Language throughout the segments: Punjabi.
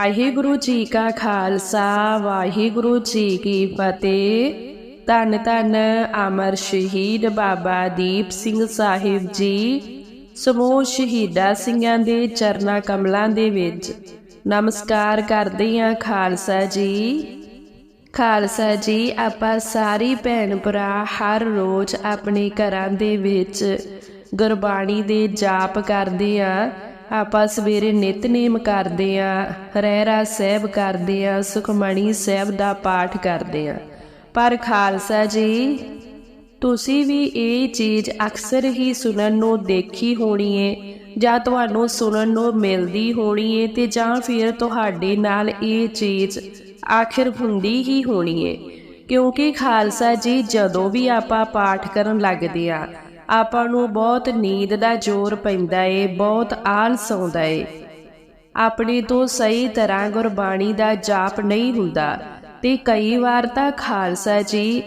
ਵਾਹਿਗੁਰੂ ਜੀ ਕਾ ਖਾਲਸਾ, ਵਾਹਿਗੁਰੂ ਜੀ ਕੀ ਫਤਿਹ। ਧੰਨ ਧੰਨ ਅਮਰ ਸ਼ਹੀਦ ਬਾਬਾ ਦੀਪ ਸਿੰਘ ਸਾਹਿਬ ਜੀ, ਸਮੂਹ ਸ਼ਹੀਦਾਂ ਸਿੰਘਾਂ ਦੇ ਚਰਨਾ ਕਮਲਾਂ ਦੇ ਵਿੱਚ। ਨਮਸਕਾਰ ਕਰਦੇ ਹਾਂ ਖਾਲਸਾ ਜੀ। ਖਾਲਸਾ ਜੀ, ਆਪਾਂ ਸਾਰੀ ਭੈਣ ਭਰਾ ਹਰ ਰੋਜ਼ ਆਪਣੇ ਘਰਾਂ ਦੇ ਵਿੱਚ ਗੁਰਬਾਣੀ ਦੇ ਜਾਪ ਕਰਦੇ ਹਾਂ। ਆਪਾਂ ਸਵੇਰੇ ਨਿਤਨੇਮ ਕਰਦੇ ਆ ਰਹਿਰਾ ਸਾਹਿਬ ਕਰਦੇ ਆ, ਸੁਖਮਣੀ ਸਾਹਿਬ ਦਾ ਪਾਠ ਕਰਦੇ ਆ। ਪਰ ਖਾਲਸਾ ਜੀ, ਤੁਸੀਂ ਵੀ ਇਹ ਚੀਜ਼ ਅਕਸਰ ਹੀ ਸੁਣਨ ਨੂੰ ਦੇਖੀ ਹੋਣੀ ਏ, ਜਾਂ ਤੁਹਾਨੂੰ ਸੁਣਨ ਨੂੰ ਮਿਲਦੀ ਹੋਣੀ ਏ, ਤੇ ਜਾਂ ਫਿਰ ਤੁਹਾਡੇ ਨਾਲ ਇਹ ਚੀਜ਼ ਆਖਿਰ ਹੁੰਦੀ ਹੀ ਹੋਣੀ ਏ। ਕਿਉਂਕਿ ਖਾਲਸਾ ਜੀ, ਜਦੋਂ ਵੀ ਆਪਾਂ ਪਾਠ ਕਰਨ ਲੱਗਦੇ ਆ ਆਪਾਂ ਨੂੰ ਬਹੁਤ ਨੀਂਦ ਦਾ ਜ਼ੋਰ ਪੈਂਦਾ ਏ, ਬਹੁਤ ਆਲਸ ਆਉਂਦਾ ਏ। ਆਪਣੇ ਤੋਂ ਸਹੀ ਤਰ੍ਹਾਂ ਗੁਰਬਾਣੀ ਦਾ ਜਾਪ ਨਹੀਂ ਹੁੰਦਾ ਤੇ ਕਈ ਵਾਰ ਤਾਂ ਖਾਲਸਾ ਜੀ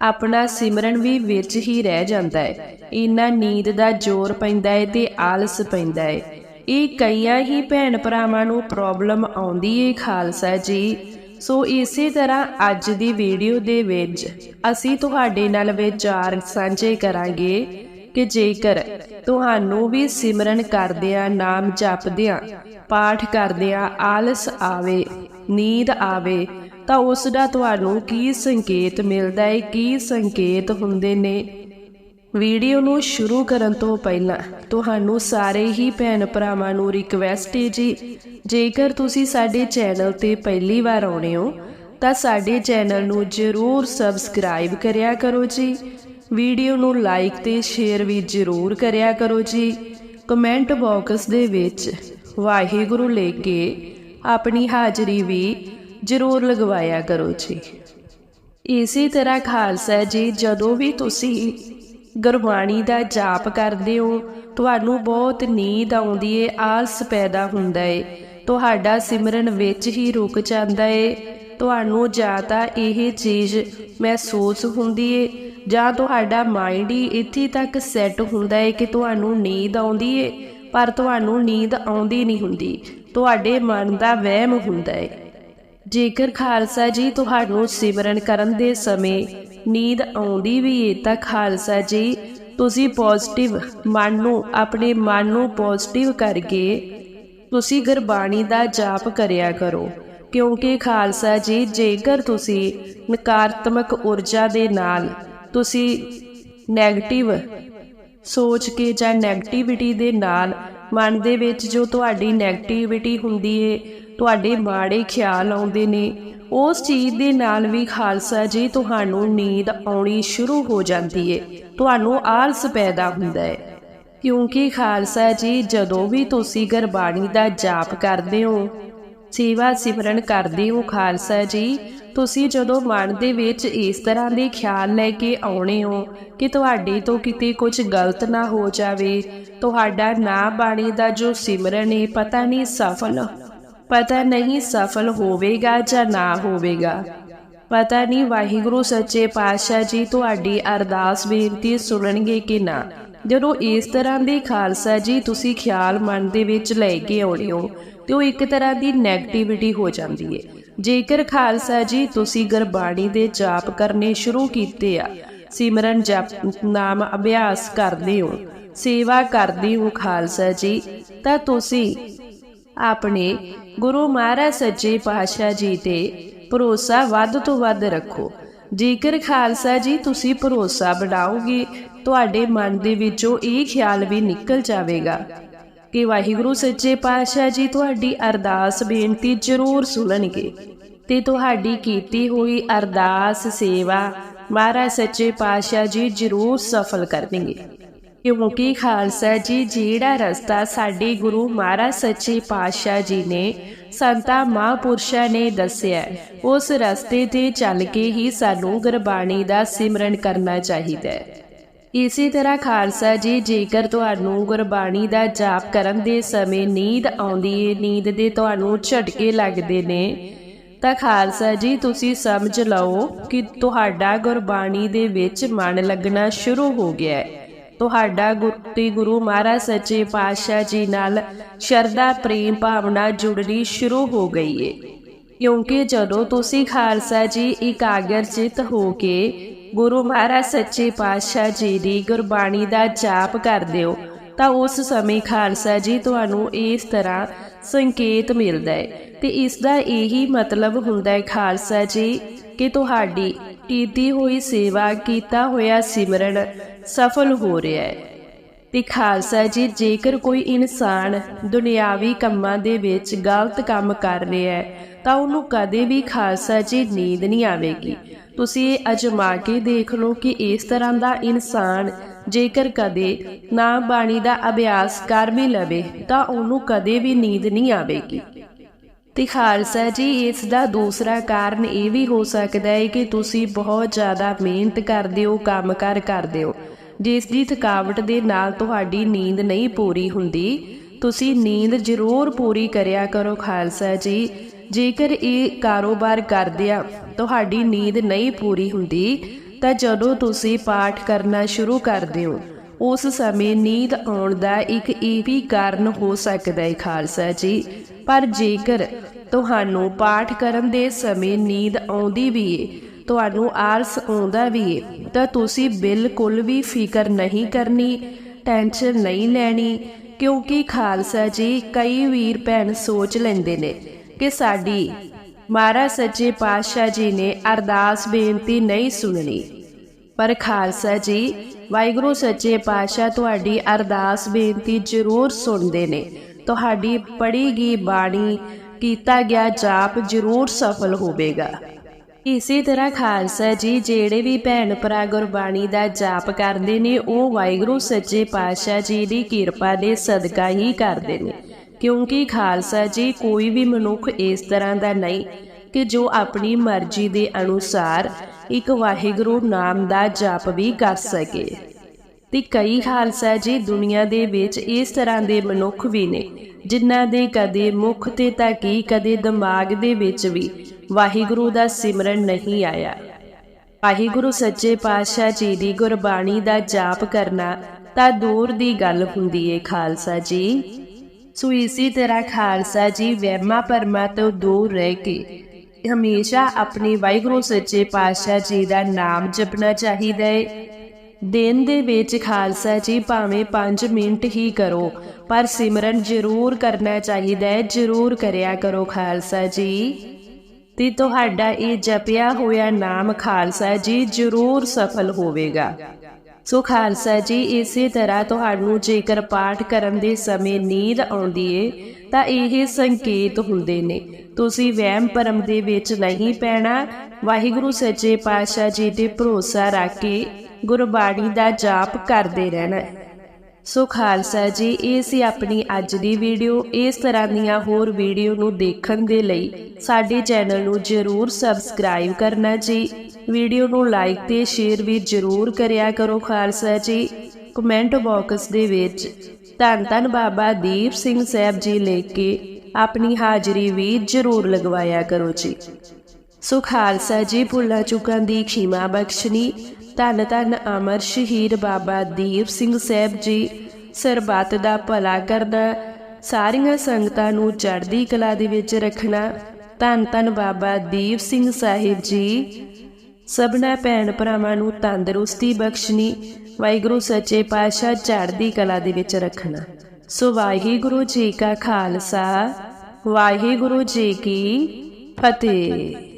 ਆਪਣਾ ਸਿਮਰਨ ਵੀ ਵਿੱਚ ਹੀ ਰਹਿ ਜਾਂਦਾ ਹੈ ਇੰਨਾ ਨੀਂਦ ਦਾ ਜ਼ੋਰ ਪੈਂਦਾ ਹੈ ਤੇ ਆਲਸ ਪੈਂਦਾ ਹੈ ਇਹ ਕਈਆਂ ਹੀ ਭੈਣ ਭਰਾਵਾਂ ਨੂੰ ਪ੍ਰੋਬਲਮ ਆਉਂਦੀ ਏ ਖਾਲਸਾ ਜੀ। ਸੋ ਇਸੇ ਤਰ੍ਹਾਂ ਅੱਜ ਦੀ ਵੀਡੀਓ ਦੇ ਵਿੱਚ ਅਸੀਂ ਤੁਹਾਡੇ ਨਾਲ ਵਿਚਾਰ ਸਾਂਝੇ ਕਰਾਂਗੇ ਕਿ ਜੇਕਰ ਤੁਹਾਨੂੰ ਵੀ ਸਿਮਰਨ ਕਰਦਿਆਂ ਨਾਮ ਜਪਦਿਆਂ, ਪਾਠ ਕਰਦਿਆਂ ਆਲਸ ਆਵੇ, ਨੀਂਦ ਆਵੇ, ਤਾਂ ਉਸ ਦਾ ਤੁਹਾਨੂੰ ਕੀ ਸੰਕੇਤ ਮਿਲਦਾ ਹੈ, ਕੀ ਸੰਕੇਤ ਹੁੰਦੇ ਨੇ ਵੀਡੀਓ ਨੂੰ ਸ਼ੁਰੂ ਕਰਨ ਤੋਂ ਪਹਿਲਾਂ ਤੁਹਾਨੂੰ ਸਾਰੇ ਹੀ ਭੈਣ ਭਰਾਵਾਂ ਨੂੰ ਰਿਕਵੈਸਟ ਹੈ ਜੀ। ਜੇਕਰ ਤੁਸੀਂ ਸਾਡੇ ਚੈਨਲ ਤੇ ਪਹਿਲੀ ਵਾਰ ਆਉਣੇ ਹੋ, ਤਾਂ ਸਾਡੇ ਚੈਨਲ ਨੂੰ ਜਰੂਰ ਸਬਸਕ੍ਰਾਈਬ ਕਰਿਆ ਕਰੋ ਜੀ। ਵੀਡੀਓ ਨੂੰ ਲਾਈਕ ਤੇ ਸ਼ੇਅਰ ਵੀ ਜਰੂਰ ਕਰਿਆ ਕਰੋ ਜੀ। ਕਮੈਂਟ ਬਾਕਸ ਦੇ ਵਿੱਚ ਵਾਹਿਗੁਰੂ ਲੈ ਕੇ ਆਪਣੀ ਹਾਜ਼ਰੀ ਵੀ ਜਰੂਰ ਲਗਵਾਇਆ ਕਰੋ ਜੀ। ਇਸੇ ਤਰ੍ਹਾਂ ਖਾਲਸਾ ਜੀ, ਜਦੋਂ ਵੀ ਤੁਸੀਂ ਗੁਰਬਾਣੀ ਦਾ ਜਾਪ ਕਰਦੇ ਹੋ, ਤੁਹਾਨੂੰ ਬਹੁਤ ਨੀਂਦ ਆਉਂਦੀ ਏ, ਆਲਸ ਪੈਦਾ ਹੁੰਦਾ ਏ। ਤੁਹਾਡਾ ਸਿਮਰਨ ਵਿੱਚ ਹੀ ਰੁਕ ਜਾਂਦਾ ਏ। ਤੁਹਾਨੂੰ ਜਾਂ ਤਾਂ ਇਹ ਚੀਜ਼ ਮਹਿਸੂਸ ਹੁੰਦੀ ਏ, ਜਾਂ ਤੁਹਾਡਾ ਮਾਈਂਡ ਹੀ ਇੱਥੇ ਤੱਕ ਸੈੱਟ ਹੁੰਦਾ ਏ ਕਿ ਤੁਹਾਨੂੰ ਨੀਂਦ ਆਉਂਦੀ ਏ, ਪਰ ਤੁਹਾਨੂੰ ਨੀਂਦ ਆਉਂਦੀ ਨਹੀਂ ਹੁੰਦੀ। ਤੁਹਾਡੇ ਮਨ ਦਾ ਵਹਿਮ ਹੁੰਦਾ ਏ। ਜੇਕਰ ਖਾਲਸਾ ਜੀ ਤੁਹਾਨੂੰ ਸਿਮਰਨ ਕਰਨ ਦੇ ਸਮੇਂ ਨੀਂਦ ਆਉਂਦੀ ਵੀ ਏ ਤਾਂ ਖਾਲਸਾ ਜੀ, ਤੁਸੀਂ ਪੋਜ਼ਿਟਿਵ ਮਨ ਨੂੰ, ਆਪਣੇ ਮਨ ਨੂੰ ਪੋਜ਼ਿਟਿਵ ਕਰਕੇ ਤੁਸੀਂ ਗੁਰਬਾਣੀ ਦਾ ਜਾਪ ਕਰਿਆ ਕਰੋ। ਕਿਉਂਕਿ ਖਾਲਸਾ ਜੀ, ਜੇਕਰ ਤੁਸੀਂ ਨਕਾਰਾਤਮਕ ਊਰਜਾ ਦੇ ਨਾਲ ਤੁਸੀਂ 네ਗੇਟਿਵ ਸੋਚ ਕੇ ਜਾਂ ਨੈਗੇਟਿਵਿਟੀ ਦੇ ਨਾਲ ਮਨ ਦੇ ਵਿੱਚ ਜੋ ਤੁਹਾਡੀ 네ਗੇਟਿਵਿਟੀ ਹੁੰਦੀ ਏ, ਤੁਹਾਡੇ ਮਾੜੇ ਖਿਆਲ ਆਉਂਦੇ ਨੇ ਉਸ ਚੀਜ਼ ਦੇ ਨਾਲ ਵੀ ਖਾਲਸਾ ਜੀ, ਤੁਹਾਨੂੰ ਨੀਂਦ ਆਉਣੀ ਸ਼ੁਰੂ ਹੋ ਜਾਂਦੀ ਏ। ਤੁਹਾਨੂੰ ਆਲਸ ਪੈਦਾ ਹੁੰਦਾ ਹੈ ਕਿਉਂਕਿ ਖਾਲਸਾ ਜੀ, ਜਦੋਂ ਵੀ ਤੁਸੀਂ ਗੁਰਬਾਣੀ ਦਾ ਜਾਪ ਕਰਦੇ ਹੋ, ਸੇਵਾ ਸਿਮਰਨ ਕਰਦੇ ਹੋ ਖਾਲਸਾ ਜੀ, ਤੁਸੀਂ ਜਦੋਂ ਮਨ ਦੇ ਵਿੱਚ ਇਸ ਤਰ੍ਹਾਂ ਦੇ ਖਿਆਲ ਲੈ ਕੇ ਆਉਣੇ ਹੋ ਕਿ ਤੁਹਾਡੇ ਤੋਂ ਕਿਤੇ ਕੁਝ ਗਲਤ ਨਾ ਹੋ ਜਾਵੇ, ਤੁਹਾਡਾ ਨਾ ਬਾਣੀ ਦਾ ਜੋ ਸਿਮਰਨ ਹੈ ਪਤਾ ਨਹੀਂ ਸਫਲ ਪਤਾ ਨਹੀਂ ਸਫਲ ਹੋਵੇਗਾ ਜਾਂ ਨਾ ਹੋਵੇਗਾ। ਪਤਾ ਨਹੀਂ ਵਾਹਿਗੁਰੂ ਸੱਚੇ ਪਾਤਸ਼ਾਹ ਜੀ ਤੁਹਾਡੀ ਅਰਦਾਸ ਬੇਨਤੀ ਸੁਣਨਗੇ ਕਿ ਨਾ। ਜਦੋਂ ਇਸ ਤਰ੍ਹਾਂ ਦੇ ਖਾਲਸਾ ਜੀ ਤੁਸੀਂ ਖਿਆਲ ਮਨ ਦੇ ਵਿੱਚ ਲੈ ਕੇ ਆਉਣੇ ਹੋ, ਤੇ ਉਹ ਇੱਕ ਤਰ੍ਹਾਂ ਦੀ 네ਗੇਟਿਵਿਟੀ ਹੋ ਜਾਂਦੀ ਹੈ ਜੇਕਰ ਖਾਲਸਾ ਜੀ ਤੁਸੀਂ ਗੁਰਬਾਣੀ ਦੇ ਜਾਪ ਕਰਨੇ ਸ਼ੁਰੂ ਕੀਤੇ ਆ, ਸਿਮਰਨ ਜਪ ਨਾਮ ਅਭਿਆਸ ਕਰਦੇ ਹੋ, ਸੇਵਾ ਕਰਦੇ ਹੋ ਖਾਲਸਾ ਜੀ, ਤਾਂ ਤੁਸੀਂ ਆਪਣੇ ਗੁਰੂ ਮਹਾਰਾਜ ਸੱਚੇ ਪਾਤਸ਼ਾਹ ਜੀ ਤੇ ਭਰੋਸਾ ਵੱਧ ਤੋਂ ਵੱਧ ਰੱਖੋ। ਜੇਕਰ ਖਾਲਸਾ ਜੀ ਤੁਸੀਂ ਭਰੋਸਾ ਬਣਾਓਗੇ, ਤੁਹਾਡੇ ਮਨ ਦੇ ਵਿੱਚੋਂ ਇਹ ਖਿਆਲ ਵੀ ਨਿਕਲ ਜਾਵੇਗਾ ਕਿ ਵਾਹਿਗੁਰੂ ਸੱਚੇ ਪਾਤਸ਼ਾਹ ਜੀ ਤੁਹਾਡੀ ਅਰਦਾਸ ਬੇਨਤੀ ਜ਼ਰੂਰ ਸੁਣਨਗੇ ਤੇ ਤੁਹਾਡੀ ਕੀਤੀ ਹੋਈ ਅਰਦਾਸ ਸੇਵਾ ਮਹਾਰਾਜ ਸੱਚੇ ਪਾਤਸ਼ਾਹ ਜੀ ਜ਼ਰੂਰ ਸਫਲ ਕਰਨਗੇ। ਕਿਉਂਕਿ ਖਾਲਸਾ ਜੀ ਜਿਹੜਾ ਰਸਤਾ ਸਾਡੇ ਗੁਰੂ ਮਹਾਰਾਜ ਸੱਚੇ ਪਾਤਸ਼ਾਹ ਜੀ ਨੇ ਸੰਤਾ ਮਹਾਂਪੁਰਸ਼ਾਂ ਨੇ ਦੱਸਿਆ, ਉਸ ਰਸਤੇ ਤੇ ਚੱਲ ਕੇ ਹੀ ਸਾਨੂੰ ਗੁਰਬਾਣੀ ਦਾ ਸਿਮਰਨ ਕਰਨਾ ਚਾਹੀਦਾ ਹੈ। ਇਸੇ ਤਰ੍ਹਾਂ ਖਾਲਸਾ ਜੀ, ਜੇਕਰ ਤੁਹਾਨੂੰ ਗੁਰਬਾਣੀ ਦਾ ਜਾਪ ਕਰਨ ਦੇ ਸਮੇਂ ਨੀਂਦ ਆਉਂਦੀ ਹੈ ਨੀਂਦ ਦੇ ਤੁਹਾਨੂੰ ਝਟਕੇ ਲੱਗਦੇ ਨੇ, ਤਾਂ ਖਾਲਸਾ ਜੀ ਤੁਸੀਂ ਸਮਝ ਲਓ ਕਿ ਤੁਹਾਡਾ ਗੁਰਬਾਣੀ ਦੇ ਵਿੱਚ ਮਨ ਲੱਗਣਾ ਸ਼ੁਰੂ ਹੋ ਗਿਆ ਹੈ। ਤੁਹਾਡਾ ਗੁਰੂ ਗੁਰੂ ਮਹਾਰਾਜ ਸੱਚੇ ਪਾਤਸ਼ਾਹ ਜੀ ਨਾਲ ਸ਼ਰਧਾ, ਪ੍ਰੇਮ, ਭਾਵਨਾ ਜੁੜਨੀ ਸ਼ੁਰੂ ਹੋ ਗਈ ਏ। ਕਿਉਂਕਿ ਜਦੋਂ ਤੁਸੀਂ ਖਾਲਸਾ ਜੀ ਇਕਾਗਰ ਇਕਾਗਰਚਿਤ ਹੋ ਕੇ ਗੁਰੂ ਮਹਾਰਾਜ ਸੱਚੇ ਪਾਤਸ਼ਾਹ ਜੀ ਦੀ ਗੁਰਬਾਣੀ ਦਾ ਜਾਪ ਕਰਦੇ ਹੋ, ਤਾਂ ਉਸ ਸਮੇਂ ਖਾਲਸਾ ਜੀ ਤੁਹਾਨੂੰ ਇਸ ਤਰ੍ਹਾਂ ਸੰਕੇਤ ਮਿਲਦਾ ਹੈ ਤੇ ਇਸ ਦਾ ਇਹੀ ਮਤਲਬ ਹੁੰਦਾ ਹੈ ਖਾਲਸਾ ਜੀ, ਕਿ ਤੁਹਾਡੀ ਕੀਤੀ ਹੋਈ ਸੇਵਾ ਕੀਤਾ ਹੋਇਆ ਸਿਮਰਨ ਸਫਲ ਹੋ ਰਿਹਾ ਹੈ। ਤੇ ਖਾਲਸਾ ਜੀ, ਜੇਕਰ ਕੋਈ ਇਨਸਾਨ ਦੁਨਿਆਵੀ ਕੰਮਾਂ ਦੇ ਵਿੱਚ ਗਲਤ ਕੰਮ ਕਰ ਰਿਹਾ ਹੈ, ਤਾਂ ਉਹਨੂੰ ਕਦੇ ਵੀ ਖਾਲਸਾ ਜੀ ਨੀਂਦ ਨਹੀਂ ਆਵੇਗੀ। ਤੁਸੀਂ ਇਹ ਅਜਮਾ ਕੇ ਦੇਖ ਲਓ ਕਿ ਇਸ ਤਰ੍ਹਾਂ ਦਾ ਇਨਸਾਨ ਜੇਕਰ ਕਦੇ ਨਾ ਬਾਣੀ ਦਾ ਅਭਿਆਸ ਕਰ ਵੀ ਲਵੇ, ਤਾਂ ਉਹਨੂੰ ਕਦੇ ਵੀ ਨੀਂਦ ਨਹੀਂ ਆਵੇਗੀ। ਤੇ ਖਾਲਸਾ ਜੀ, ਇਸ ਦਾ ਦੂਸਰਾ ਕਾਰਨ ਇਹ ਵੀ ਹੋ ਸਕਦਾ ਹੈ ਕਿ ਤੁਸੀਂ ਬਹੁਤ ਜ਼ਿਆਦਾ ਮਿਹਨਤ ਕਰਦੇ ਹੋ ਕੰਮਕਾਰ ਕਰਦੇ ਹੋ। ਜਿਸ ਦੀ ਥਕਾਵਟ ਦੇ ਨਾਲ ਤੁਹਾਡੀ ਨੀਂਦ ਨਹੀਂ ਪੂਰੀ ਹੁੰਦੀ, ਤੁਸੀਂ ਨੀਂਦ ਜ਼ਰੂਰ ਪੂਰੀ ਕਰਿਆ ਕਰੋ ਖਾਲਸਾ ਜੀ। ਜੇਕਰ ਇਹ ਕਾਰੋਬਾਰ ਕਰਦਿਆਂ ਤੁਹਾਡੀ ਨੀਂਦ ਨਹੀਂ ਪੂਰੀ ਹੁੰਦੀ, ਤਾਂ ਜਦੋਂ ਤੁਸੀਂ ਪਾਠ ਕਰਨਾ ਸ਼ੁਰੂ ਕਰਦੇ ਹੋ ਉਸ ਸਮੇਂ ਨੀਂਦ ਆਉਣ ਦਾ ਇੱਕ ਇਹ ਵੀ ਕਾਰਨ ਹੋ ਸਕਦਾ ਹੈ, ਖਾਲਸਾ ਜੀ। ਪਰ ਜੇਕਰ ਤੁਹਾਨੂੰ ਪਾਠ ਕਰਨ ਦੇ ਸਮੇਂ ਨੀਂਦ ਆਉਂਦੀ ਵੀ ਏ, ਤੁਹਾਨੂੰ ਆਲਸ ਆਉਂਦਾ ਵੀ ਏ, ਤਾਂ ਤੁਸੀਂ ਬਿਲਕੁਲ ਵੀ ਫਿਕਰ ਨਹੀਂ ਕਰਨੀ, ਟੈਨਸ਼ਨ ਨਹੀਂ ਲੈਣੀ, ਕਿਉਂਕਿ ਖਾਲਸਾ ਜੀ, ਕਈ ਵੀਰ ਭੈਣ ਸੋਚ ਲੈਂਦੇ ਨੇ ਕਿ ਸਾਡੀ ਮਹਾਰਾਜ ਸੱਚੇ ਪਾਤਸ਼ਾਹ ਜੀ ਨੇ ਅਰਦਾਸ ਬੇਨਤੀ ਨਹੀਂ ਸੁਣਨੀ। ਪਰ ਖਾਲਸਾ ਜੀ, ਵਾਹਿਗੁਰੂ ਸੱਚੇ ਪਾਤਸ਼ਾਹ ਤੁਹਾਡੀ ਅਰਦਾਸ ਬੇਨਤੀ ਜ਼ਰੂਰ ਸੁਣਦੇ ਨੇ। ਤੁਹਾਡੀ ਪੜ੍ਹੀ ਗਈ ਬਾਣੀ ਕੀਤਾ ਗਿਆ ਜਾਪ ਜ਼ਰੂਰ ਸਫਲ ਹੋਵੇਗਾ। ਇਸੇ ਤਰ੍ਹਾਂ ਖਾਲਸਾ ਜੀ, ਜਿਹੜੇ ਵੀ ਭੈਣ ਭਰਾ ਗੁਰਬਾਣੀ ਦਾ ਜਾਪ ਕਰਦੇ ਨੇ, ਉਹ ਵਾਹਿਗੁਰੂ ਸੱਚੇ ਪਾਤਸ਼ਾਹ ਜੀ ਦੀ ਕਿਰਪਾ ਦੇ ਸਦਕਾ ਹੀ ਕਰਦੇ ਨੇ। ਕਿਉਂਕਿ ਖਾਲਸਾ ਜੀ, ਕੋਈ ਵੀ ਮਨੁੱਖ ਇਸ ਤਰ੍ਹਾਂ ਦਾ ਨਹੀਂ ਕਿ ਜੋ ਆਪਣੀ ਮਰਜ਼ੀ ਦੇ ਅਨੁਸਾਰ ਇੱਕ ਵਾਹਿਗੁਰੂ ਨਾਮ ਦਾ ਜਾਪ ਵੀ ਕਰ ਸਕੇ। ਤੇ ਕਈ ਖਾਲਸਾ ਜੀ ਦੁਨੀਆ ਦੇ ਵਿੱਚ ਇਸ ਤਰ੍ਹਾਂ ਦੇ ਮਨੁੱਖ ਵੀ ਨੇ, ਜਿਨ੍ਹਾਂ ਦੇ ਕਦੇ ਮੁਖ ਤੇ ਤਾਂ ਕੀ, ਕਦੇ ਦਿਮਾਗ ਦੇ ਵਿੱਚ ਵੀ ਵਾਹਿਗੁਰੂ ਦਾ ਸਿਮਰਨ ਨਹੀਂ ਆਇਆ। ਵਾਹਿਗੁਰੂ ਸੱਚੇ ਪਾਤਸ਼ਾਹ ਜੀ ਦੀ ਗੁਰਬਾਣੀ ਦਾ ਜਾਪ ਕਰਨਾ ਤਾਂ ਦੂਰ ਦੀ ਗੱਲ ਹੁੰਦੀ ਏ ਖਾਲਸਾ ਜੀ। ਸੋ ਇਸੇ ਤਰ੍ਹਾਂ ਖਾਲਸਾ ਜੀ ਵਹਿਮਾਂ ਭਰਮਾਂ ਤੋਂ ਦੂਰ ਰਹਿ ਕੇ ਹਮੇਸ਼ਾ ਆਪਣੇ ਵਾਹਿਗੁਰੂ ਸੱਚੇ ਪਾਤਸ਼ਾਹ ਜੀ ਦਾ ਨਾਮ ਜਪਣਾ ਚਾਹੀਦਾ ਹੈ ਦਿਨ ਦੇ ਵਿੱਚ ਖਾਲਸਾ ਜੀ ਭਾਵੇਂ 5 ਮਿੰਟ ਹੀ ਕਰੋ, ਪਰ ਸਿਮਰਨ ਜ਼ਰੂਰ ਕਰਨਾ ਚਾਹੀਦਾ ਹੈ ਜ਼ਰੂਰ ਕਰਿਆ ਕਰੋ ਖਾਲਸਾ ਜੀ। ਤੇ ਤੁਹਾਡਾ ਇਹ ਜਪਿਆ ਹੋਇਆ ਨਾਮ ਖਾਲਸਾ ਜੀ ਜ਼ਰੂਰ ਸਫਲ ਹੋਵੇਗਾ। ਸੋ ਖਾਲਸਾ ਜੀ, ਇਸੇ ਤਰ੍ਹਾਂ ਤੁਹਾਨੂੰ ਜੇਕਰ ਪਾਠ ਕਰਨ ਦੇ ਸਮੇਂ ਨੀਂਦ ਆਉਂਦੀ ਏ ਤਾਂ ਇਹ ਸੰਕੇਤ ਹੁੰਦੇ ਨੇ। ਤੁਸੀਂ ਵਹਿਮ ਭਰਮ ਦੇ ਵਿੱਚ ਨਹੀਂ ਪੈਣਾ। ਵਾਹਿਗੁਰੂ ਸੱਚੇ ਪਾਤਸ਼ਾਹ ਜੀ ਤੇ ਭਰੋਸਾ ਰੱਖ ਕੇ ਗੁਰਬਾਣੀ ਦਾ ਜਾਪ ਕਰਦੇ ਰਹਿਣਾ। ਸੋ ਖਾਲਸਾ ਜੀ, ਇਹ ਸੀ ਆਪਣੀ ਅੱਜ ਦੀ ਵੀਡੀਓ। ਇਸ ਤਰ੍ਹਾਂ ਦੀਆਂ ਹੋਰ ਵੀਡੀਓ ਨੂੰ ਦੇਖਣ ਦੇ ਲਈ ਸਾਡੇ ਚੈਨਲ ਨੂੰ ਜਰੂਰ ਸਬਸਕ੍ਰਾਈਬ ਕਰਨਾ ਜੀ। ਵੀਡੀਓ ਨੂੰ ਲਾਈਕ ਤੇ ਸ਼ੇਅਰ ਵੀ ਜਰੂਰ ਕਰਿਆ ਕਰੋ ਖਾਲਸਾ ਜੀ। ਕਮੈਂਟ ਬਾਕਸ ਦੇ ਵਿੱਚ ਧੰਨ ਧੰਨ ਬਾਬਾ ਦੀਪ ਸਿੰਘ ਸਾਹਿਬ ਜੀ ਲੈ ਕੇ ਆਪਣੀ ਹਾਜ਼ਰੀ ਵੀ ਜਰੂਰ ਲਗਵਾਇਆ ਕਰੋ ਜੀ। ਸੋ ਖਾਲਸਾ ਜੀ, ਭੁੱਲਾਂ ਚੁੱਕਾਂ ਦੀ ਖਿਮਾ ਬਖਸ਼ਣੀ। ਧੰਨ ਧੰਨ ਅਮਰ ਸ਼ਹੀਦ ਬਾਬਾ ਦੀਪ ਸਿੰਘ ਸਾਹਿਬ ਜੀ, ਸਰਬੱਤ ਦਾ ਭਲਾ ਕਰਨਾ, ਸਾਰੀਆਂ ਸੰਗਤਾਂ ਨੂੰ ਚੜ੍ਹਦੀ ਕਲਾ ਦੇ ਵਿੱਚ ਰੱਖਣਾ। ਧੰਨ ਧੰਨ ਬਾਬਾ ਦੀਪ ਸਿੰਘ ਸਾਹਿਬ ਜੀ ਸਭਨਾ ਭੈਣ ਭਰਾਵਾਂ ਨੂੰ ਤੰਦਰੁਸਤੀ ਬਖਸ਼ਣੀ, ਵਾਹਿਗੁਰੂ ਸੱਚੇ ਪਾਤਸ਼ਾਹ ਚੜ੍ਹਦੀ ਕਲਾ ਦੇ ਵਿੱਚ ਰੱਖਣਾ। ਸੋ ਵਾਹਿਗੁਰੂ ਜੀ ਕਾ ਖਾਲਸਾ, ਵਾਹਿਗੁਰੂ ਜੀ ਕੀ ਫਤਿਹ।